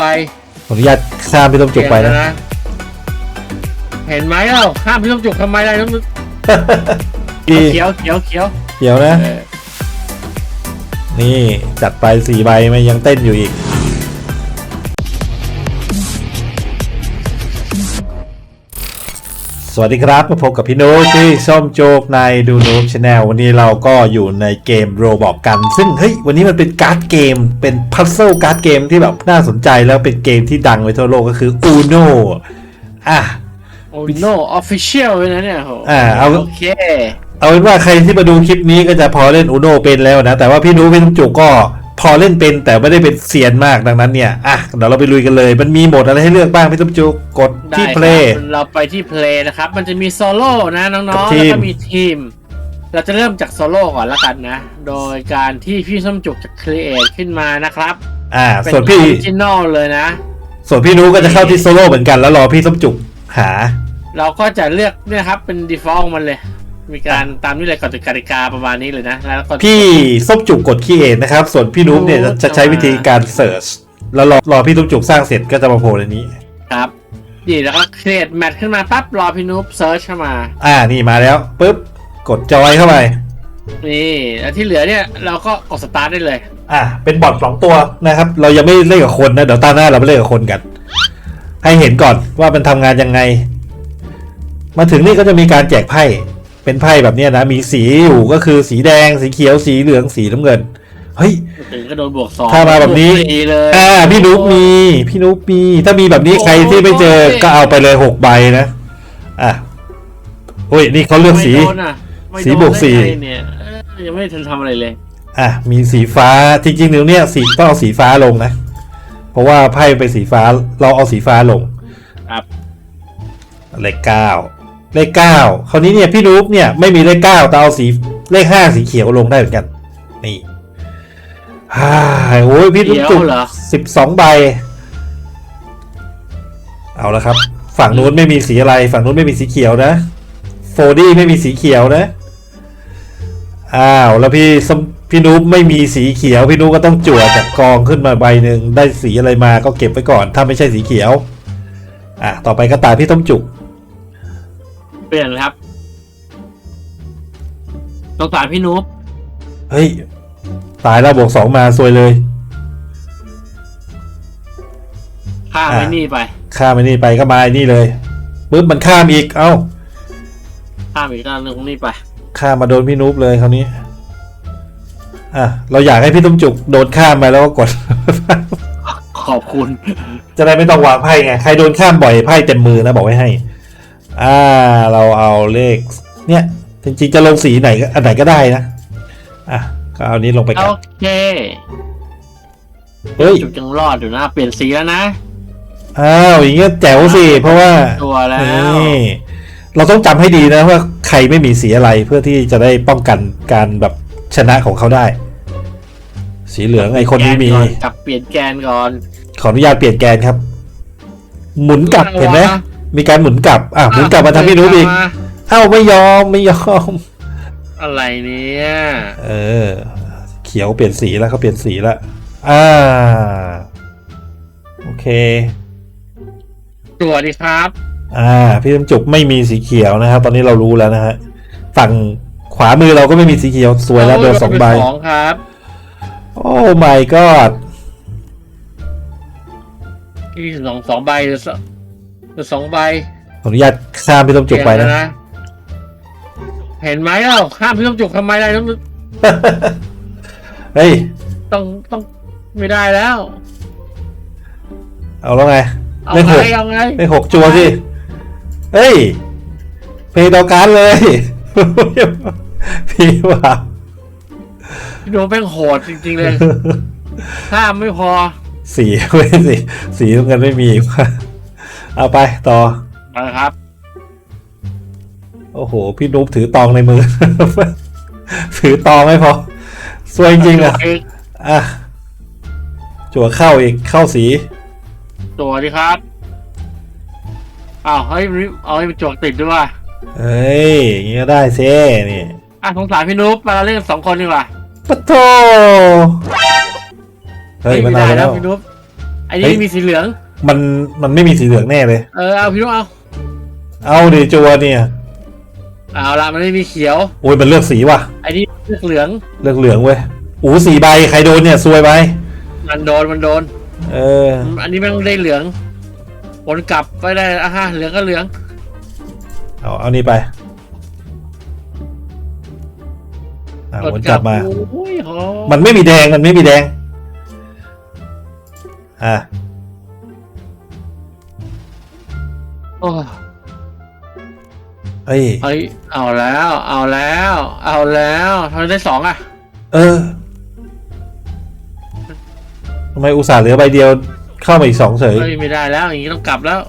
ใบขออนุญาตข้ามพี่ต้มจุกไปเปลี่ยนะแล้วเห็นไหมเล่าข้ามพี่ต้องจุกทำไมล่ะน้องพี่เขียวเขียวเขียวเดี๋ยวนะ เออนี่จัดไปสี่ใบมันยังเต้นอยู่อีก สวัสดีครับมาพบกับพี่โน้ตที่ส้มโจกในดูโน้ตชาแนลวันนี้เราก็อยู่ในเกมโรบอกกัน ซึ่งเฮ้ยวันนี้มันเป็นการ์ดเกม เป็นพัซเซิลการ์ดเกมที่แบบน่าสนใจแล้วเป็นเกมที่ดังไปทั่วโลกก็คือ Uno อะโอ้โนออฟฟิเชียลเลยนะเนี่ยโหอ่าเอาโอเคเอาเป็นว่าใครที่มาดูคลิปนี้ก็จะพอเล่นอูโนเป็นแล้วนะ แต่ว่าพี่นุ้พี่ต้มจุกก็ พอเล่นเป็นแต่ไม่ได้เป็นเซียนมากดังนั้นเนี่ยอะเดี๋ยวเราไปลุยกันเลย มันมีโหมดอะไรให้เลือกบ้างพี่ต้มจุกกดได้ที่ครับ play เราไปที่เพลย์นะครับ มันจะมีโซโล่นะน้กัอบงๆทีแล้วมก็มีทีม เราจะเริ่มจากโซโล่ก่อนละกันนะ โดยการที่พี่ส้มจุกจะครีเอทขึ้นมานะครับ อ่าเป็นส่วนอพี่อริจินอลเลยนะ ส่วนพี่นุ้ก็จะเข้าที่โซโล่เหมือนกันแล้วรอพี่ต้มจุกหา เราก็จะเลือกเนี่ยครับเป็น default ของมันเลย มีการตามนี่เลยกฎกติกาประมาณนี้เลยนะแล้วก็พี่ส้มจุกกดคีย์เอทนะครับ ส่วนพี่นุ้เนี่ยจะใช้วิธีการเสิร์ชแล้วรอรอพี่ต้มจุกสร้างเสร็จก็จะมาโผล่ในนี้ครับดีแล้วก็ create match ขึ้นมาปั๊บรอพี่นุ๊บเซิร์ชเข้ามา อ่านี่มาแล้วปุ๊บกดจอยเข้าไปนี่แล้วที่เหลือเนี่ยเราก็กดสตาร์ทได้เลย อะเป็นบอทสองตัวนะครับ เรายังไม่เล่นกับคนนะเดี๋ยวตาหน้าเราไปเล่นกับคนกัน ให้เห็นก่อนว่ามันทำงานยังไงมาถึงนี่ก็จะมีการแจกไพ่ เป็นไพ่แบบเนี้ยนะมีสีอยู่ก็คือสีแดงสีเขียวสีเหลืองสีน้ำเงิน เฮ้ย ถึงก็โดนบวกสองถ้ามาแบบนี้บวกสี่เลย อ่าพี่นุ๊กมี พี่นุ๊กมี ถ้ามีแบบนี้ใครที่ไม่เจอก็เอาไปเลยหกใบนะ อะโอ้ยนี่เขาเลือกสี ไม่โดนอะไม่โดนสีบวกสี่ ได้ไงเนี่ยเออยังไม่ทันทำอะไรเลย อะมีสีฟ้าจริงๆเดี๋ยวเนี้ยสีต้องเอาสีฟ้าลงนะ เพราะว่าไพ่เป็นสีฟ้าเราเอาสีฟ้าลงครับ เลขเก้า เลขเก้าคราวนี้เนี่ยพี่นุ๊กเนี่ยไม่มีเลขเก้าแต่เอาสีเลขห้าสีเขียวลงได้เหมือนกัน นี่ฮ่าโอ้ยพี่นุ๊กจุกเขียวเหรอสิบสองใบ เอาละครับ ฝั่งนู้นไม่มีสีอะไร ฝั่งนู้นไม่มีสีเขียวนะโฟดี้ไม่มีสีเขียวนะอ้าวแล้วพี่สมพี่นุ๊กไม่มีสีเขียว พี่นุ๊กก็ต้องจั่วจากกองขึ้นมาใบหนึ่งได้สีอะไรมาก็เก็บไว้ก่อน ถ้าไม่ใช่สีเขียว อะต่อไปก็ตาพี่ต้มจุก เปลี่ยนเลยครับสงสารพี่นุ๊บเฮ้ย ตายแล้วบวกสองมาซวยเลยข้ามอะไอ้นี่ไปข้ามไปนี่ไปก็มาไอ้นี่เลยปุ๊บมันข้ามอีก เอ้า ข้ามอีกด้านหนึ่งของนี่ไป ข้ามมาโดนพี่นุ๊บเลยคราวนี้ อะ เราอยากให้พี่ต้มจุกโดนข้ามไปแล้วก็กด ขอบคุณ จะได้ไม่ต้องวางไพ่ไง ใครโดนข้ามบ่อยไพ่เต็มมือนะบอกไว้ให้ อ่า เราเอาเลข เนี่ยจริงๆจะลงสีไหนก็อันไหนก็ได้นะ อะก็เอานี้ลงไปกัโอนเคเฮ้ยจุดยังรอดอยู่นะ เปลี่ยนสีแล้วนะอ้าวอย่างเงี้ยแจ๋วสิเพราะว่าตัวแล้วนี่เราต้องจำให้ดีนะว่าใครไม่มีสีอะไรเพื่อที่จะได้ป้องกันการแบบชนะของเขาได้ สีเหลืองไอคนนี้มีแกก่อกับเปลี่ยนแกนก่อน ขออนุญาตเปลี่ยนแกนครับ หมุนกลับเห็นไหม มีการหมุนกลับอะหมุนกลับมาทางพี่นุ๊กอีกเอ้าไม่ยอมไม่ยอม อะไรเนี่ยเออ เขียวเปลี่ยนสีแล้วเขาเปลี่ยนสีแล้วอ่าโอเคตัวดีครับ อ่า พี่ต้มจุกไม่มีสีเขียวนะครับ ตอนนี้เรารู้แล้วนะฮะฝั่งขวามือเราก็ไม่มีสีเขียวสวยแล้วโดนสองใบสองครับ โอ้ my god ที่สองสองใบ หรือสองหรือสองใบขออนุญาตข้ามพี่ต้มจุกไปนะเปลี่ยแล้วเห็นไหมเล่าห้ามพี่ต้องจุกทำไมได้ต้องเฮ้ย ต้องต้องไม่ได้แล้ว เอาแล้วไงเอาเลขไงหกเอาไงเลขหกจัวสิ เฮ้ย เพย์ดอการดเลย พี่ว่าพี่โดนแม่งโหดจริง ๆ เลยห้ามไม่พอ สีไม่สีสีน้ำเงินไม่มีว่ะ เอาไปต่อนะครับ โอ้โห พี่นุ๊กถือตองในมือ ถือตองไม่พอ สวยจริงๆอะอะจั่วเข้าอีกเข้าสีตัวดีครับอ้าวเฮ้ยเอาให้มันจวกติดด้วยว่ะเฮ้ยอย่างงี้ก็ได้เซ่นี่อะสงสารพี่นุ๊บมาเราเล่นกันสองคนดีกว่าปะโทเฮ้ยมันเอาไม่ไปได้แล้วพี่นุ๊บอันนี้เฮ้ยมีสีเหลือง มันมันไม่มีสีเหลืองแน่เลย เออเอาพี่นุ๊กเอาเอาดิจัวเนี่ยเอาละมันไม่มีเขียวโอ้ยมันเลือกสีว่ะอันนี้เลือกเหลือง เลือกเหลืองเว้ยอู้สีใบใครโดนเนี่ยซวยไปมันโดนมันโดน เออ อันนี้มันได้เหลืองวนกลับไปได้อะฮะเหลืองก็เหลือง เอาเอานี่ไปอ่าวนกลับมา โอ้ยโหมันไม่มีแดงมันไม่มีแดง อะ โอ้ยเอ้ย เฮ้ยเอาแล้ว เอาแล้ว เอาแล้วทำไมได้สองอะ เออทำไมอุตส่าห์เหลือใบเดียวเข้ามาอีกสองเฉย เฮ้ยไม่ได้แล้วอย่างนี้ต้องกลับแล้ว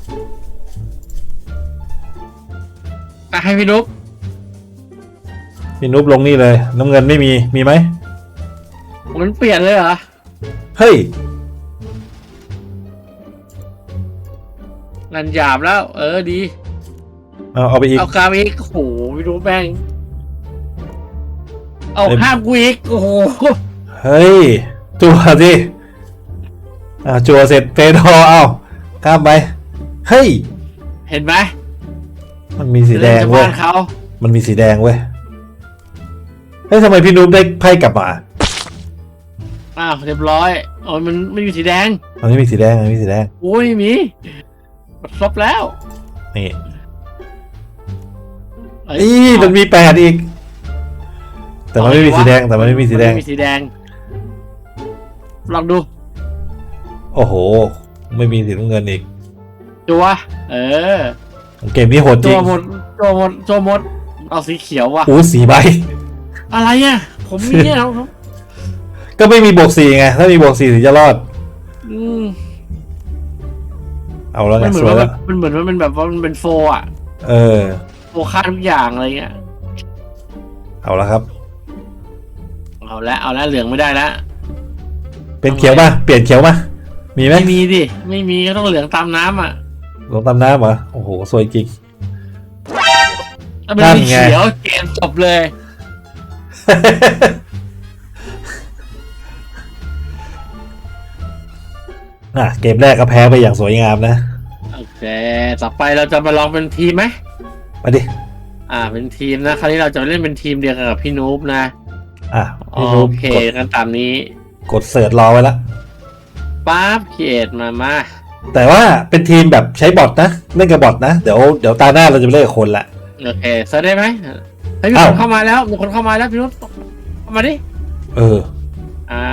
อะให้พี่นุ๊กพี่นุบลงนี่เลย น้ำเงินไม่มีมีไหมมันเปลี่ยนเลยเหรอ เฮ้ย งานหยาบแล้ว เออดี เอาเอาไปอีก เอากาไปอีกโอ้โหพี่นุ๊กแม่งเอาเอ้ยห้ามกูอีกโอ้โหเฮ้ย จัวสิอ่าจัวเสร็จเปดอเอาข้ามไป เฮ้ย เห็นไหมมันมีสีแดงเล่นเว้ชาวยบ้านเขามันมีสีแดงเว้ยเฮ้ยทำไมพี่นุ๊กได้ไพ่กลับมาอ้าวเรียบร้อยโอ้ยมันไม่มีสีแดงมันไม่มีสีแดงมันไม่มีสีแดงโอ้ยไม่มีครบแล้วนี่เอ้ยอีมันมีแปดอีก แต่มันไม่มีสีแดงแต่มันไม่มีสีแดง นไม่มีสีแดง ลองดูโอ้โห ไม่มีสีน้ำเงินอีกจัวเออเกมนี้โหดจจัริวงหมดจัวหมดจัวหมด เอาสีเขียวว่ะ อู้สีใบ อะไรอะ ผมมีเนี่ยครับก็ไม่มีบวกสี่ไง ถ้ามีบวกสี่ถึงจะรอด เอาแล้วไงมันเหมือสนวยว่าแล้วมันเหมือนว่ามันแบบว่ามันเป็นโฟอะเออ โฟค่าทุกอย่างอะไรเงี้ยเอาแล้วครับ เอาละเอาละเหลืองไม่ได้ละเป็นเขียวป่ะเปลี่ยนเขียวป่ะมีไหมไม่มีดิไม่มีก็ต้องเหลืองตามน้ำอะลงตามน้ำเหรอโอ้โหสวยจริง ถ้ามันนั่นมีไง เขียวเกมจบเลย อะเกมแรกก็แพ้ไปอย่างสวยงามนะโอเคต่อไปเราจะมาลองเป็นทีมไหมมาดิอ่าเป็นทีมนะคราวนี้เราจะเล่นเป็นทีมเดียวกันกับพี่นูบนะอะโอพี่นุ๊กเคกดกันตามนี้กดเสิร์ชรอไว้แล้วปั๊บเขียดมามาแต่ว่าเป็นทีมแบบใช้บอทนะเล่นกับบอทนะ เดี๋ยวเดี๋ยวตาหน้าเราจะไปเล่นกับคนละ โอเคเซิร์ชได้ไหมเฮ้ยมีอ้าควนเข้ามาแล้วมีคนเข้ามาแล้วพี่นุชเข้ามาดิเอออ่า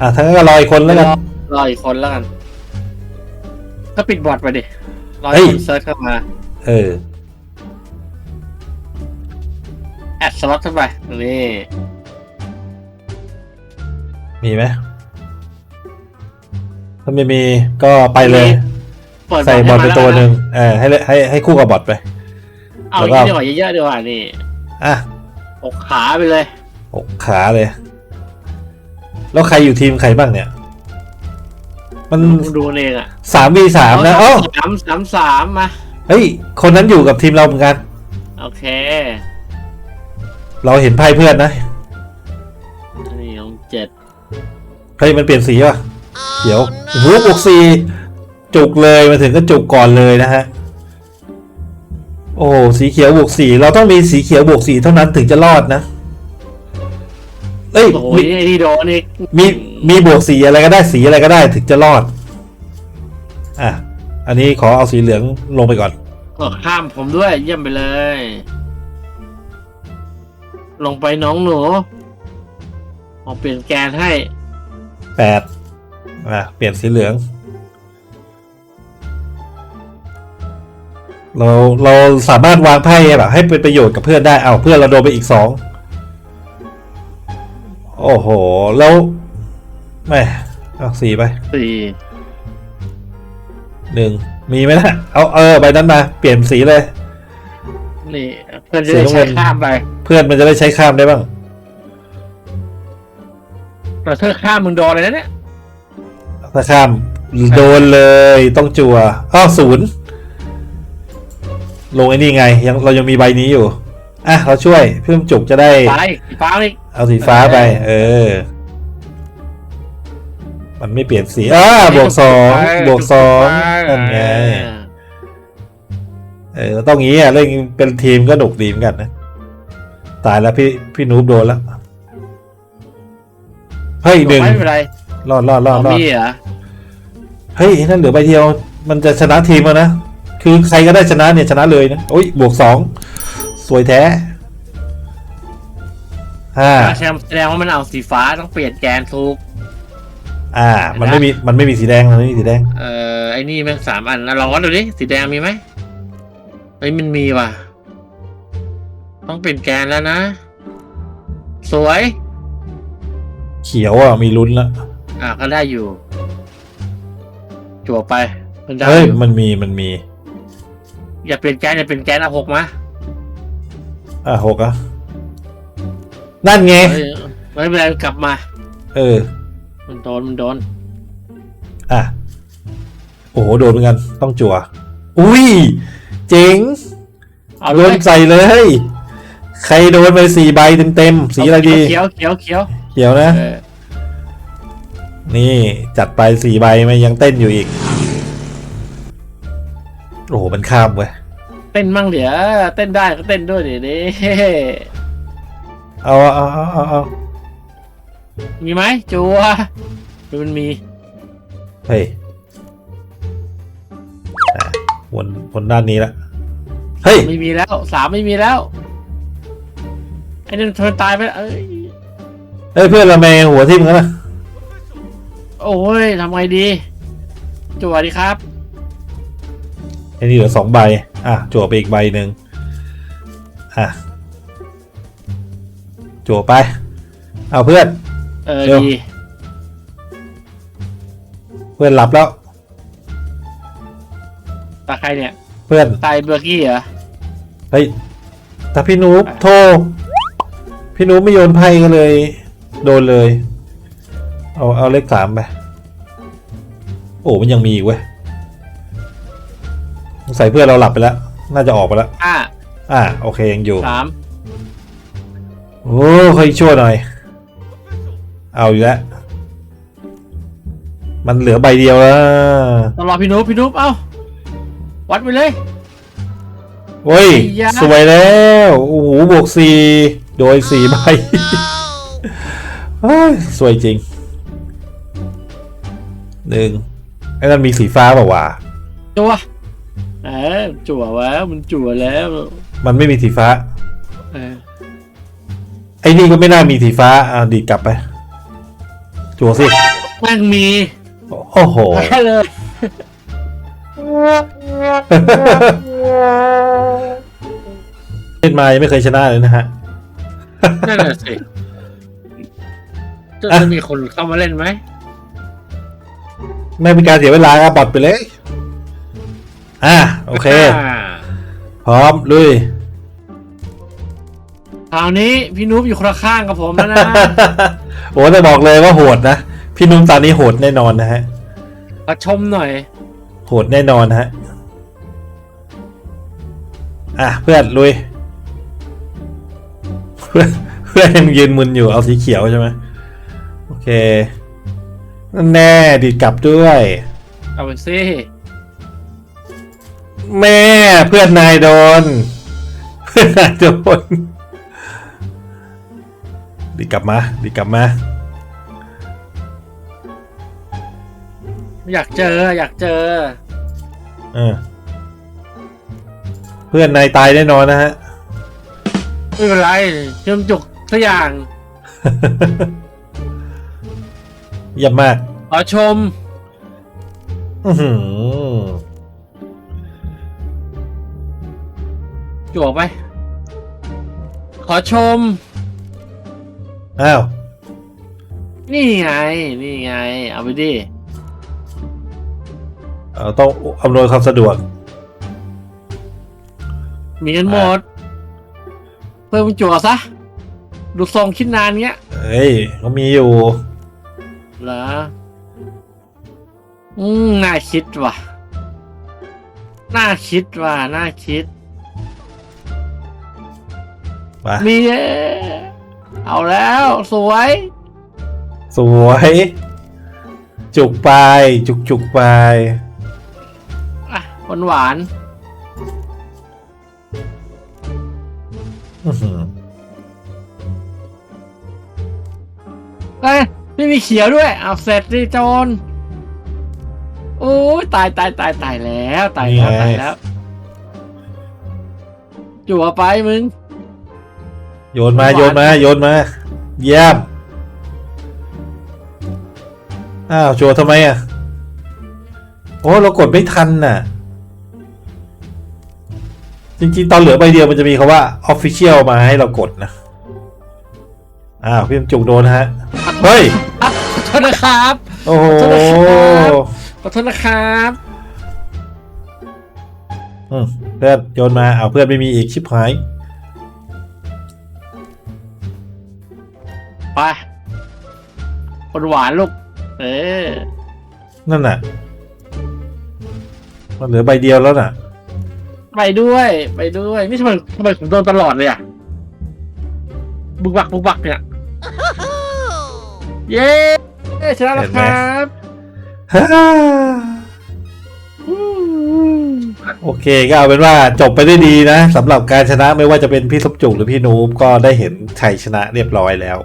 อะทั้างนั้นก็รออีกคนแล้วกัน รอรออีกคนแล้วกัน ก็ปิดบอร์ดไปดิรอเฮ้ให้ยคนเซิร์ชเข้ามาเออ แอดสล็อตเข้าไปนี่มีไหมถ้าไม่มีก็ไปเลยเปิดใส่บอทไปให้มาตัวหนึ่งแล้เออให้ให้ให้คู่กับบอทไปะเอาแล้วอก็ย่างนี้ดีกว่าเยอะๆดีกว่านี่อะอกขาไปเลยหกขาเลย แล้วใครอยู่ทีมใครบ้างเนี่ย มันมึงดูเองอะสามวีสามนะเออ๋อสามสามสามมาเฮ้ย คนนั้นอยู่กับทีมเราเหมือนกัน โอเค เราเห็นไพ่เพื่อนนะนี่ของเจ็ดเฮ้ยมันเปลี่ยนสีว่ะเขียวโอ้โหบวกสีจุกเลยมาถึงก็จุกก่อนเลยนะฮะ โอ้โหสีเขียวบวกสีเราต้องมีสีเขียวบวกสีเท่านั้นถึงจะรอดนะ เอ้ยโอ้โหมีไอ้ที่โดนอีกมีมีบวกสีอะไรก็ได้สีอะไรก็ได้ถึงจะรอด อะ อันนี้ขอเอาสีเหลืองลงไปก่อนเออข้ามผมด้วย เยี่ยมไปเลย ลงไปน้องหนูเอาเปลี่ยนแกนให้ แปดอะ เปลี่ยนสีเหลือง เราเราสามารถวางไพ่แบบให้เป็นประโยชน์กับเพื่อนได้ เอาเพื่อนเราโดนไปอีกสอง โอ้โห แล้วแม่เอาสี่ไปสี่หนึ่งมีไหมนะเอาเออใบนั้นมา เปลี่ยนสีเลย นี่เพื่อนจะได้สีน้ำเงิใช้นข้ามไปเพื่อนมันจะได้ใช้ข้ามได้บ้างแต่เธอข้ามมึงโดนเลยนะเนี่ยถ้าข้ามโดนเลยต้องจัวอ้าวศูนย์ลงไอ้นี่ไงยังเรายังมีใบนี้อยู่ อะเราช่วยเพิ่มจุกจะได้ไปฟ้าอีกเอาสีฟ้าไป เออไปมันไม่เปลี่ยนสีอ่าบวกสองบวกสองนั่นไงเออต้องงี้อะเล่นเป็นทีมก็หนุกดีเหมือนกันนะ ตายแล้วพี่พี่นูบโดนแล้วเฮ้ยหนึ่งไม่เป็นไรรอดรอดรอดรอดมีเหรอเฮ้ยนั่นเหลือใบเดียว มันจะชนะทีมแล้วนะ คือใครก็ได้ชนะเนี่ยชนะเลยนะโอ้ยบวกสอง สวยแท้อ่าแชมป์แสดงว่ามันเอาสีฟ้าต้องเปลี่ยนแกนทุก อ่า มันไม่มีมันไม่มีสีแดงมันไม่มีสีแดง เอ่อไอ้นี่แม่งสามอันนะลองวัดดูดิสีแดงมีไหมเฮ้ยมันมีว่ะ ต้องเปลี่ยนแกนแล้วนะ สวย เขียวอะมีลุ้นละอะก็ได้อยู่จั่วไปมันได้เฮ้ยอยู่มันมีมันมี อย่าเปลี่ยนแกนอย่าเปลี่ยนแกนเอาหกมา อะหกอะนั่นไง เฮ้ยไม่เป็นไรกลับมา เออ มันโดน มันโดน อะ โอ้โห โดนเหมือนกัน ต้องจั่ว อุ้ย เจ๋งเอาโดเลยนใส่เลย ใครโดนไปสี่ใบเต็มๆ สีอะไรดี เขียวเขียวเขียวเขียวนะ เออนี่จัดไปสี่ใบไม่ยังเต้นอยู่อีก โอ้โห มันข้ามเว้ย เต้นมั่งเดี๋ยวเต้นได้ก็เต้นด้วยเดี๋ยวนี้เอาเอาเอาเอาเอามีไหมจัวมันมีเฮ้ยอะวนวนด้านนี้ละเฮ้ยไม่มีแล้วสามไม่มีแล้วไอ้นั่นทนตายไปแล้วเอ้ยเฮ้ยเพื่อนเราแมงหัวทิ่มกันนะโอ้ยทำไงดีจัวดีครับไอ้นี่เหลือสองใบ อะจั่วไปอีกใบหนึ่งอะจั่วไป เอาเพื่อน เออเร็วดีเพื่อนหลับแล้ว ตาใครเนี่ย เพื่อน ตายเบอร์กี้เหรอ เฮ้ยแต่พี่นูบโทร พี่นูบไม่โยนไพ่ก็เลย โดนเลย เอา เอาเลขสามไป โอ้ มันยังมีอีกเว้ย สงสัยเพื่อนเราหลับไปแล้ว น่าจะออกไปแล้ว ห้าอ่าโอเคยังอยู่ สามโอ้ค่อยชั่วหน่อย เอาอยู่แล้ว มันเหลือใบเดียวแล้วต้องรอพี่นุ๊กพี่นุ๊กเอ้าวัดไปเลย โอ้ย ไอ้ยะ สวยแล้ว โอ้โหบวกสี่โดยสี่ใบเฮ้ยสวยจริงหนึ่งไอ้นั่นมีสีฟ้าเปล่าวะจัว เออจั่ววะมันจั่วแล้วมันไม่มีสีฟ้า เออไอ้นี่ก็ไม่น่ามีสีฟ้าอ่าดีดกลับไป จั่วสิ แม่งมีโอ้โหแค่เลย เล่นมายังไม่เคยชนะเลยนะฮะ นั่นน่ะสิจะอะจะมีคนเข้ามาเล่นไหม ไม่เป็นการเสียเวลาครับบอดไปเลย อะโอเคาพร้อมลุยคราวนี้พี่นุ๊กอยู่คนละข้างกับผมแล้วนะ โอ้แต่บอกเลยว่าโหดนะ พี่นุ่มตอนนี้โหดแน่นอนนะฮะขอชมหน่อย โหดแน่นอนฮะ อะเพื่อนลุย เพื่อนเพื่อนยังยืนมึนอยู่เอาสีเขียวใช่ไหมโอเคนั่นแน่ดีดกลับด้วย เอาไปซิ แม่เพื่อนนายโดน เพื่อนนายโดน ดีดกลับมา ดีดกลับมา อยากเจออยากเจอ เออ เพื่อนนายตายแน่นอนนะฮะ ไม่เป็นไรเชื่อมจุกสักอย่างเยี่ยมมากขอชม อื้อหือ จั่วไป ขอชม อ้าวนี่ไง นี่ไง เอาไปดิ เอ่อต้องอำนวยความสะดวก มีกันหมด เพิ่มจั่วซะ ดูทรงคิดนานเงี้ย เฮ้ยเขามีอยู่ เหรอ อืม น่าคิดว่ะ น่าคิดว่ะ น่าคิด มามีเอ้เอาแล้ว สวย สวย จุกๆไป จุกๆไปอะหวานหวานอื้อหือๆเอ้ยไม่มีเขียวด้วย เอาเสร็จดิโจรโอ้ยตายตายตายตายแล้ว ตายแล้ว ตายแล้วจั่วไปมึง โยนมาหวานโยนมาโยนมาเยี่ยมอ้าวโจทำไมอะ โอ้เรากดไม่ทันน่ะ จริงๆ ตอนเหลือใบเดียวมันจะมีคาว่า Official มาให้เรากดนะ อ้าว พี่จุกโดนฮะ เฮ้ยอะขอโทษนะครับ โอ้โหขอโทษนะครับขอโทษนะครับอืมเพื่อนโยนมาเอาวเพื่อนไม่มีอีกชิบหาย ไปหวานหวานๆลูก เออ นั่นน่ะ มันเหลือใบเดียวแล้วน่ะ ไปด้วย ไปด้วย นี่ทำไมทำไมผมโดนตลอดเลยอะ บุกบักบุกบักเนี่ย เย้ชนะแล้วครับอืมโอเคก็เอาเป็นว่าจบไปได้ดีนะสำหรับการชนะไม่ว่าจะเป็นพี่สมจุกหรือพี่นูบก็ได้เห็นชัยชนะเรียบร้อยแล้ว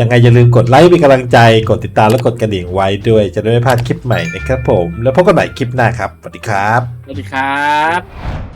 ยังไงอย่าลืมกดไลค์เป็นกำลังใจ กดติดตามและกดกระดิ่งไว้ด้วยจะได้ไม่พลาดคลิปใหม่นะครับผม แล้วพบกันใหม่คลิปหน้าครับ สวัสดีครับ สวัสดีครับ